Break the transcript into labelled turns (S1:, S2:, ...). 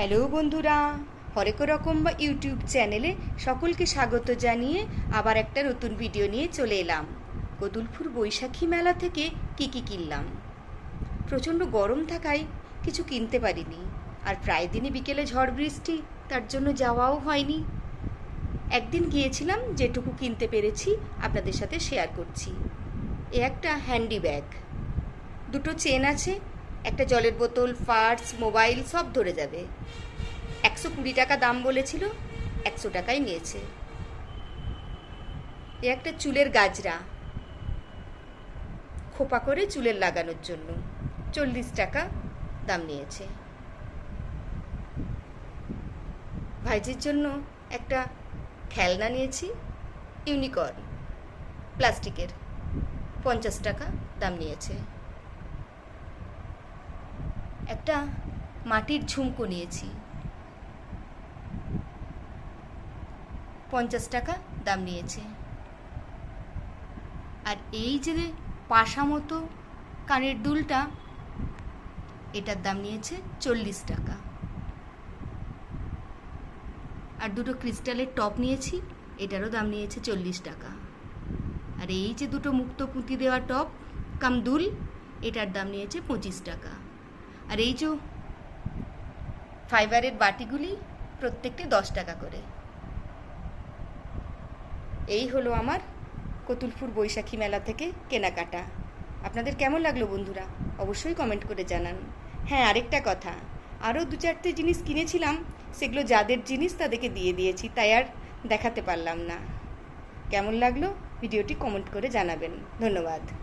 S1: Hello বন্ধুরা, হরেক রকম বা ইউটিউব চ্যানেলে সকলকে স্বাগত জানিয়ে আবার একটা নতুন ভিডিও নিয়ে চলে এলাম। গদুলপুর বৈশাখী মেলা থেকে কি কি কিনলাম? প্রচণ্ড গরম থাকায় কিছু কিনতে পারিনি, আর প্রায় দিনই বিকেলে ঝড় বৃষ্টি, তার জন্য যাওয়াও হয়নি। একদিন গিয়েছিলাম, যেটুকু কিনতে পেরেছি আপনাদের সাথে শেয়ার করছি। এ একটা হ্যান্ডি ব্যাগ। দুটো চেন আছে একটা জলের বোতল, পার্স, মোবাইল সব ধরে যাবে। একশো কুড়ি টাকা দাম বলেছিল, একশো টাকাই নিয়েছে। এ একটা চুলের গাজরা। খোপা করে চুলের লাগানোর জন্য চল্লিশ টাকা দাম নিয়েছে। ভাইজির জন্য একটা খেলনা নিয়েছি, ইউনিকর্ন, প্লাস্টিকের, পঞ্চাশ টাকা দাম নিয়েছে। একটা মাটির ঝুমকো নিয়েছি। পঞ্চাশ টাকা দাম নিয়েছে। আর এই যে পাশা মতো কানের দুলটা, এটার দাম নিয়েছে চল্লিশ টাকা। আর দুটো ক্রিস্টালের টপ নিয়েছি, এটারও দাম নিয়েছে চল্লিশ টাকা। আর এই যে দুটো মুক্ত পুঁতি দেওয়া টপ কাম দুল এটার দাম নিয়েছে পঁচিশ টাকা। আর এই যে ফাইবারের বাটিগুলি প্রত্যেকটি দশ টাকা করে। এই হলো আমার কতুলপুর বৈশাখী মেলা থেকে কেনাকাটা। আপনাদের কেমন লাগল বন্ধুরা? অবশ্যই কমেন্ট করে জানান। হ্যাঁ আরেকটা কথা। আরও দু চারটে জিনিস কিনেছিলাম, সেগুলো যাদের জিনিস তাদেরকে দিয়ে দিয়েছি, তাই আর দেখাতে পারলাম না। কেমন লাগল? ভিডিওটি কমেন্ট করে জানাবেন। ধন্যবাদ।